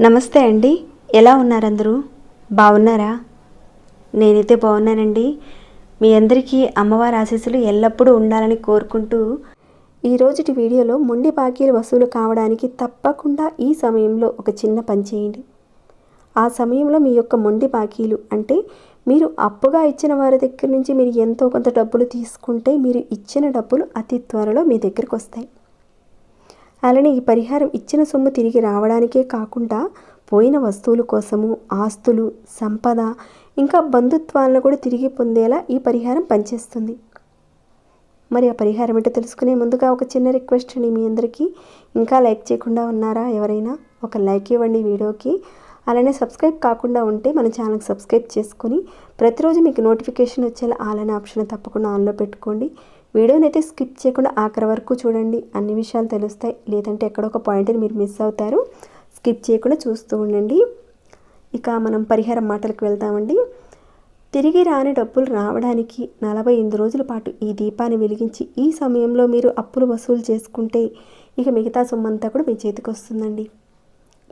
నమస్తే అండి. ఎలా ఉన్నారు అందరూ బాగున్నారా? నేనైతే బాగున్నానండి. మీ అందరికీ అమ్మవారి ఆశీస్సులు ఎల్లప్పుడూ ఉండాలని కోరుకుంటూ ఈరోజుటి వీడియోలో మొండి బాకీలు వసూలు కావడానికి తప్పకుండా ఈ సమయంలో ఒక చిన్న పని చేయండి. ఆ సమయంలో మీ యొక్క మొండి బాకీలు అంటే మీరు అప్పుగా ఇచ్చిన వారి దగ్గర నుంచి మీరు ఎంతో కొంత డబ్బులు తీసుకుంటే మీరు ఇచ్చిన డబ్బులు అతి త్వరలో మీ దగ్గరికి వస్తాయి. అలానే ఈ పరిహారం ఇచ్చిన సొమ్ము తిరిగి రావడానికే కాకుండా పోయిన వస్తువుల కోసము ఆస్తులు సంపద ఇంకా బంధుత్వాలను కూడా తిరిగి పొందేలా ఈ పరిహారం పనిచేస్తుంది. మరి ఆ పరిహారం ఏంటో తెలుసుకునే ముందుగా ఒక చిన్న రిక్వెస్ట్ అండి మీ అందరికీ. ఇంకా లైక్ చేయకుండా ఉన్నారా ఎవరైనా? ఒక లైక్ ఇవ్వండి వీడియోకి. అలానే సబ్స్క్రైబ్ కాకుండా ఉంటే మన ఛానల్కి సబ్స్క్రైబ్ చేసుకొని ప్రతిరోజు మీకు నోటిఫికేషన్ వచ్చేలా ఆలనే ఆప్షన్ తప్పకుండా ఆన్లో పెట్టుకోండి. వీడియోని అయితే స్కిప్ చేయకుండా ఆఖరి వరకు చూడండి. అన్ని విషయాలు తెలుస్తాయి. లేదంటే ఎక్కడో ఒక పాయింట్ని మీరు మిస్ అవుతారు. స్కిప్ చేయకుండా చూస్తూ ఉండండి. ఇక మనం పరిహారం మాటలకు వెళ్తామండి తిరిగి రాని డబ్బులు రావడానికి నలభై ఎనిమిది రోజుల పాటు ఈ దీపాన్ని వెలిగించి ఈ సమయంలో మీరు అప్పులు వసూలు చేసుకుంటే ఇక మిగతా సొమ్మంతా కూడా మీ చేతికి వస్తుందండి.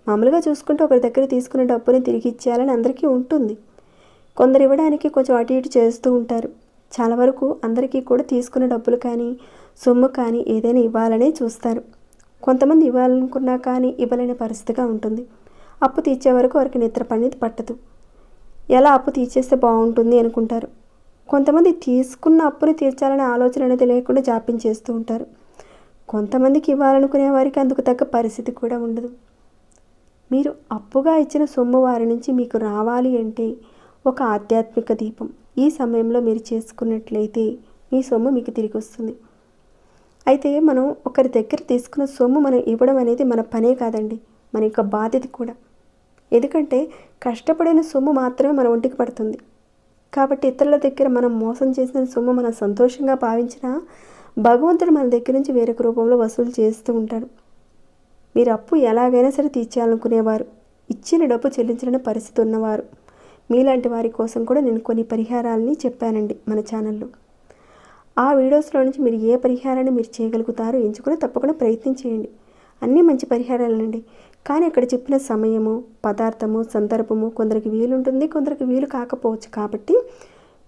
మామూలుగా చూసుకుంటే ఒకరి దగ్గర తీసుకున్న డబ్బుని తిరిగి ఇచ్చేయాలని అందరికీ ఉంటుంది. కొందరు ఇవ్వడానికి కొంచెం అటు ఇటు చేస్తూ ఉంటారు. చాలా వరకు అందరికీ కూడా తీసుకున్న డబ్బులు కానీ సొమ్ము కానీ ఏదైనా ఇవ్వాలనే చూస్తారు. కొంతమంది ఇవ్వాలనుకున్నా కానీ ఇవ్వలేని పరిస్థితిగా ఉంటుంది. అప్పు తీర్చే వరకు వారికి నిద్ర పనిది పట్టదు. ఎలా అప్పు తీర్చేస్తే బాగుంటుంది అనుకుంటారు. కొంతమంది తీసుకున్న అప్పుని తీర్చాలనే ఆలోచన అనేది లేకుండా జాప్యం చేస్తూ ఉంటారు. కొంతమందికి ఇవ్వాలనుకునే వారికి అందుకు తగ్గ పరిస్థితి కూడా ఉండదు. మీరు అప్పుగా ఇచ్చిన సొమ్ము వారి నుంచి మీకు రావాలి అంటే ఒక ఆధ్యాత్మిక దీపం. ఈ సమయంలో మీరు చేసుకున్నట్లయితే మీ సొమ్ము మీకు తిరిగి వస్తుంది. అయితే మనం ఒకరి దగ్గర తీసుకున్న సొమ్ము మనం ఇవ్వడం అనేది మన పనే కాదండి మన యొక్క బాధ్యత కూడా. ఎందుకంటే కష్టపడిన సొమ్ము మాత్రమే మన ఒంటికి పడుతుంది. కాబట్టి ఇతరుల దగ్గర మనం మోసం చేసిన సొమ్ము మనం సంతోషంగా భావించినా భగవంతుడు మన దగ్గర నుంచి వేరొక రూపంలో వసూలు చేస్తూ ఉంటాడు. మీరు అప్పు ఎలాగైనా సరే తీర్చాలనుకునేవారు ఇచ్చిన డబ్బు చెల్లించలేని పరిస్థితి ఉన్నవారు. మీలాంటి వారి కోసం కూడా నేను కొన్ని పరిహారాలని చెప్పానండి మన ఛానల్లో. ఆ వీడియోస్లో నుంచి మీరు ఏ పరిహారాన్ని మీరు చేయగలుగుతారో ఎంచుకుని తప్పకుండా ప్రయత్నం చేయండి. అన్నీ మంచి పరిహారాలండి. కానీ అక్కడ చెప్పిన సమయము పదార్థము సందర్భము కొందరికి వీలు ఉంటుంది కొందరికి వీలు కాకపోవచ్చు కాబట్టి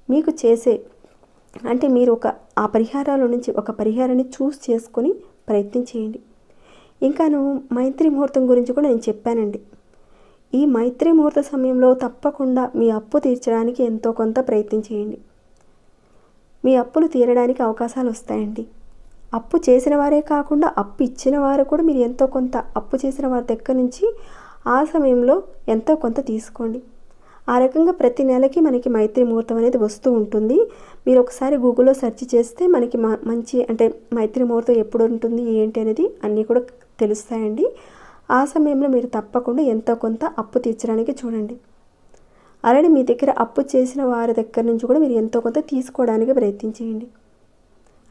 మీకు చేసే అంటే మీరు ఒక ఆ పరిహారాల నుంచి ఒక పరిహారాన్ని చూస్ చేసుకొని ప్రయత్నం చేయండి. ఇంకాను మైత్రి ముహూర్తం గురించి కూడా నేను చెప్పానండి. ఈ మైత్రి ముహూర్త సమయంలో తప్పకుండా మీ అప్పు తీర్చడానికి ఎంతో కొంత ప్రయత్నం చేయండి. మీ అప్పులు తీరడానికి అవకాశాలు వస్తాయండి. అప్పు చేసిన వారే కాకుండా అప్పు ఇచ్చిన వారు కూడా మీరు ఎంతో కొంత అప్పు చేసిన వారి దగ్గర నుంచి ఆ సమయంలో ఎంతో కొంత తీసుకోండి. ఆ రకంగా ప్రతి నెలకి మనకి మైత్రి ముహూర్తం అనేది వస్తూ ఉంటుంది. మీరు ఒకసారి గూగుల్లో సెర్చ్ చేస్తే మనకి మ- మంచి అంటే మైత్రి ముహూర్తం ఎప్పుడు ఉంటుంది ఏంటి అనేది అన్నీ కూడా తెలుస్తాయండి. ఆ సమయంలో మీరు తప్పకుండా ఎంతో కొంత అప్పు తీర్చడానికి చూడండి. అలానే మీ దగ్గర అప్పు చేసిన వారి దగ్గర నుంచి కూడా మీరు ఎంతో కొంత తీసుకోవడానికి ప్రయత్నం చేయండి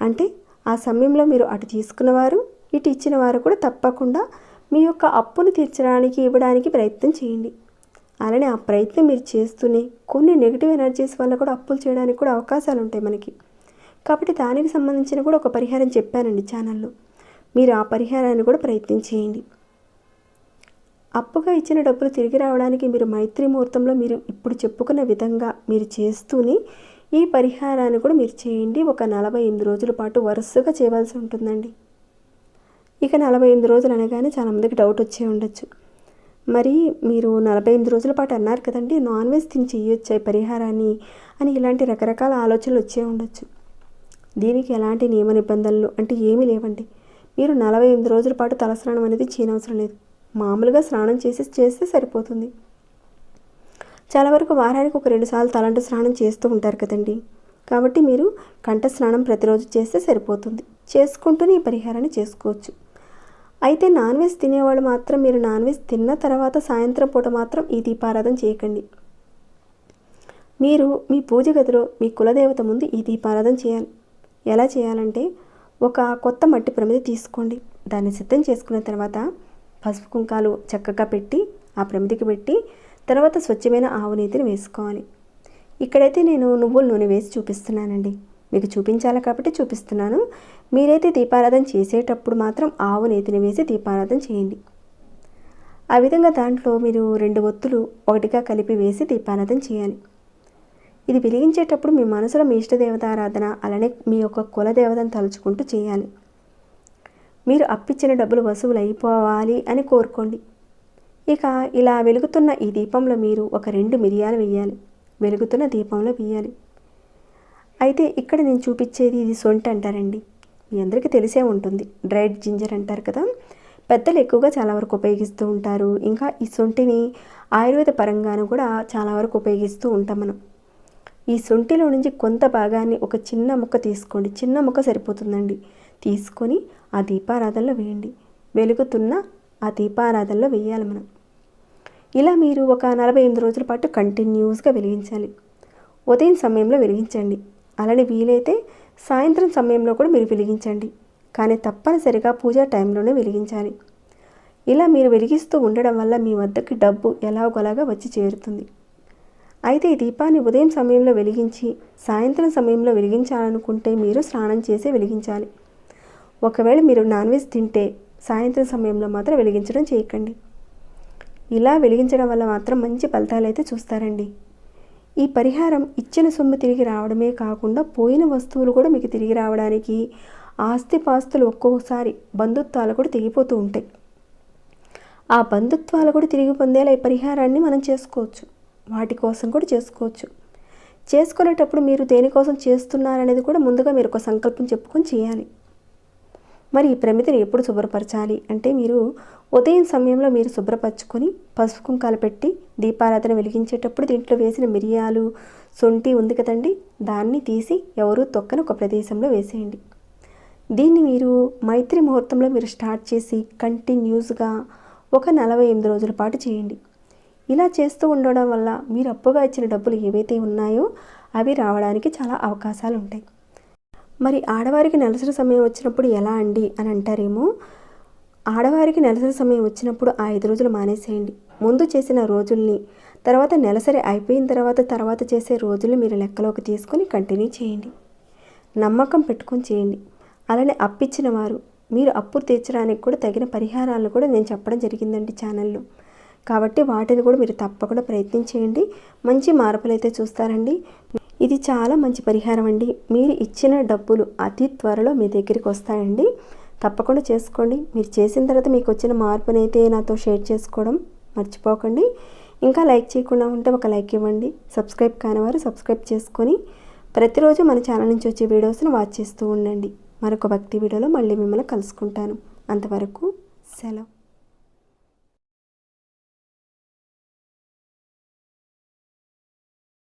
అంటే ఆ సమయంలో మీరు అటు తీసుకున్నవారు ఇటు ఇచ్చిన వారు కూడా తప్పకుండా మీ యొక్క అప్పును తీర్చడానికి ఇవ్వడానికి ప్రయత్నం చేయండి. అలానే ఆ ప్రయత్నం మీరు చేస్తూనే కొన్ని నెగిటివ్ ఎనర్జీస్ వల్ల కూడా అప్పులు చేయడానికి కూడా అవకాశాలు ఉంటాయి మనకి. కాబట్టి దానికి సంబంధించిన కూడా ఒక పరిహారం చెప్పానండి ఛానల్లో. మీరు ఆ పరిహారాన్ని కూడా ప్రయత్నించేయండి అప్పుగా ఇచ్చిన డబ్బులు తిరిగి రావడానికి మీరు మైత్రి ముహూర్తంలో మీరు ఇప్పుడు చెప్పుకున్న విధంగా మీరు చేస్తూనే ఈ పరిహారాన్ని కూడా మీరు చేయండి. ఒక నలభై ఎనిమిది రోజుల పాటు వరుసగా చేయవలసి ఉంటుందండి. ఇక నలభై ఎనిమిది రోజులు అనగానే చాలామందికి డౌట్ వచ్చే ఉండొచ్చు. మరి మీరు నలభై ఎనిమిది రోజుల పాటు అన్నారు కదండి నాన్ వెజ్ తిని చేయొచ్చా ఈ పరిహారాన్ని అని ఇలాంటి రకరకాల ఆలోచనలు వచ్చే ఉండొచ్చు. దీనికి ఎలాంటి నియమ నిబంధనలు అంటే ఏమీ లేవండి. మీరు నలభై ఎనిమిది రోజుల పాటు తలస్నానం అనేది చేయనవసరం లేదు. మామూలుగా స్నానం చేసి చేస్తే సరిపోతుంది. చాలా వరకు వారానికి ఒక రెండు సార్లు తలంటు స్నానం చేస్తూ ఉంటారు కదండి. కాబట్టి మీరు కంఠ స్నానం ప్రతిరోజు చేస్తే సరిపోతుంది. చేసుకుంటూనే ఈ పరిహారాన్ని చేసుకోవచ్చు. అయితే నాన్ వెజ్ తినేవాళ్ళు మాత్రం మీరు నాన్ వెజ్ తిన్న తర్వాత సాయంత్రం పూట మాత్రం ఈ దీపారాధన చేయకండి. మీరు మీ పూజ గదిలో మీ కులదేవత ముందు ఈ దీపారాధన చేయాలి. ఎలా చేయాలంటే ఒక కొత్త మట్టి ప్రమిది తీసుకోండి. దాన్ని సిద్ధం చేసుకున్న తర్వాత పసుపు కుంకాలు చక్కగా పెట్టి ఆ ప్రమిదికి పెట్టి తర్వాత స్వచ్ఛమైన ఆవు నీతిని వేసుకోవాలి. ఇక్కడైతే నేను నువ్వుల నూనె వేసి చూపిస్తున్నానండి. మీకు చూపించాలి కాబట్టి చూపిస్తున్నాను. మీరైతే దీపారాధన చేసేటప్పుడు మాత్రం ఆవు నేతిని వేసి దీపారాధన చేయండి. ఆ విధంగా దాంట్లో మీరు రెండు ఒత్తులు ఒకటిగా కలిపి వేసి దీపారాధన చేయాలి. ఇది వెలిగించేటప్పుడు మీ మనసులో మీ ఇష్టదేవత ఆరాధన అలానే మీ యొక్క కులదేవతను తలుచుకుంటూ చేయాలి. మీరు అప్పిచ్చిన డబ్బులు వసూలు అయిపోవాలి అని కోరుకోండి. ఇక ఇలా వెలుగుతున్న ఈ దీపంలో మీరు ఒక రెండు మిరియాలు వేయాలి. వెలుగుతున్న దీపంలో వేయాలి. అయితే ఇక్కడ నేను చూపించేది ఇది సొంట అంటారండి. మీ అందరికీ తెలిసే ఉంటుంది. డ్రైడ్ జింజర్ అంటారు కదా. పెద్దలు ఎక్కువగా చాలా వరకు ఉపయోగిస్తూ ఉంటారు. ఇంకా ఈ సొంటిని ఆయుర్వేద పరంగాను కూడా చాలా వరకు ఉపయోగిస్తూ ఉంటాం మనం. ఈ సొంటిలో నుంచి కొంత భాగాన్ని ఒక చిన్న ముక్క తీసుకోండి. చిన్న ముక్క సరిపోతుందండి. తీసుకొని ఆ దీపారాధనలో వేయండి. వెలుగుతున్న ఆ దీపారాధనలో వేయాలి మనం. ఇలా మీరు ఒక నలభై ఎనిమిది రోజుల పాటు కంటిన్యూస్గా వెలిగించాలి. ఉదయం సమయంలో వెలిగించండి. అలానే వీలైతే సాయంత్రం సమయంలో కూడా మీరు వెలిగించండి. కానీ తప్పనిసరిగా పూజా టైంలోనే వెలిగించాలి. ఇలా మీరు వెలిగిస్తూ ఉండడం వల్ల మీ వద్దకి డబ్బు ఎలాగోలాగా వచ్చి చేరుతుంది. అయితే ఈ దీపాన్ని ఉదయం సమయంలో వెలిగించి సాయంత్రం సమయంలో వెలిగించాలనుకుంటే మీరు స్నానం చేసి వెలిగించాలి. ఒకవేళ మీరు నాన్ వెజ్ తింటే సాయంత్రం సమయంలో మాత్రం వెలిగించడం చేయకండి. ఇలా వెలిగించడం వల్ల మాత్రం మంచి ఫలితాలు అయితే చూస్తారండి. ఈ పరిహారం ఇచ్చిన సొమ్ము తిరిగి రావడమే కాకుండా పోయిన వస్తువులు కూడా మీకు తిరిగి రావడానికి ఆస్తిపాస్తులు ఒక్కొక్కసారి బంధుత్వాలు కూడా తెగిపోతూ ఉంటాయి. ఆ బంధుత్వాలు కూడా తిరిగి పొందేలా ఈ పరిహారాన్ని మనం చేసుకోవచ్చు. వాటి కోసం కూడా చేసుకోవచ్చు. చేసుకునేటప్పుడు మీరు దేనికోసం చేస్తున్నారనేది కూడా ముందుగా మీరు ఒక సంకల్పం చెప్పుకొని చేయాలి. మరి ఈ ప్రమితిని ఎప్పుడు శుభ్రపరచాలి అంటే మీరు ఉదయం సమయంలో మీరు శుభ్రపరచుకొని పసుపు కుంకాలు పెట్టి దీపారాధన వెలిగించేటప్పుడు దీంట్లో వేసిన మిరియాలు సొంటి ఉంది కదండి దాన్ని తీసి ఎవరు తొక్కని ఒక ప్రదేశంలో వేసేయండి. దీన్ని మీరు మైత్రి ముహూర్తంలో మీరు స్టార్ట్ చేసి కంటిన్యూస్గా ఒక నలభై ఎనిమిది రోజుల పాటు చేయండి. ఇలా చేస్తూ ఉండడం వల్ల మీరు అప్పుగా ఇచ్చిన డబ్బులు ఏవైతే ఉన్నాయో అవి రావడానికి చాలా అవకాశాలు ఉంటాయి. మరి ఆడవారికి నెలసరి సమయం వచ్చినప్పుడు ఎలా అండి అని అంటారేమో? ఆడవారికి నెలసరి సమయం వచ్చినప్పుడు ఆ ఐదు రోజులు మానేసేయండి. ముందు చేసిన రోజుల్ని తర్వాత నెలసరి అయిపోయిన తర్వాత తర్వాత చేసే రోజులు మీరు లెక్కలోకి తీసుకొని కంటిన్యూ చేయండి. నమ్మకం పెట్టుకొని చేయండి. అలానే అప్పిచ్చిన వారు మీరు అప్పు తీర్చడానికి కూడా తగిన పరిహారాలను కూడా నేను చెప్పడం జరిగిందండి ఛానల్లో. కాబట్టి వాటిని కూడా మీరు తప్పకుండా ప్రయత్నం చేయండి. మంచి మార్పులు అయితే చూస్తారండి. ఇది చాలా మంచి పరిహారం అండి. మీరు ఇచ్చిన డబ్బులు అతి త్వరలో మీ దగ్గరికి వస్తాయండి. తప్పకుండా చేసుకోండి. మీరు చేసిన తర్వాత మీకు వచ్చిన మార్పునైతే నాతో షేర్ చేసుకోవడం మర్చిపోకండి. ఇంకా లైక్ చేయకుండా ఉంటే ఒక లైక్ ఇవ్వండి. సబ్స్క్రైబ్ కానివారు సబ్స్క్రైబ్ చేసుకొని ప్రతిరోజు మన ఛానల్ నుంచి వచ్చే వీడియోస్ని వాచ్ చేస్తూ ఉండండి. మరొక భక్తి వీడియోలో మళ్ళీ మిమ్మల్ని కలుసుకుంటాను. అంతవరకు సెలవు.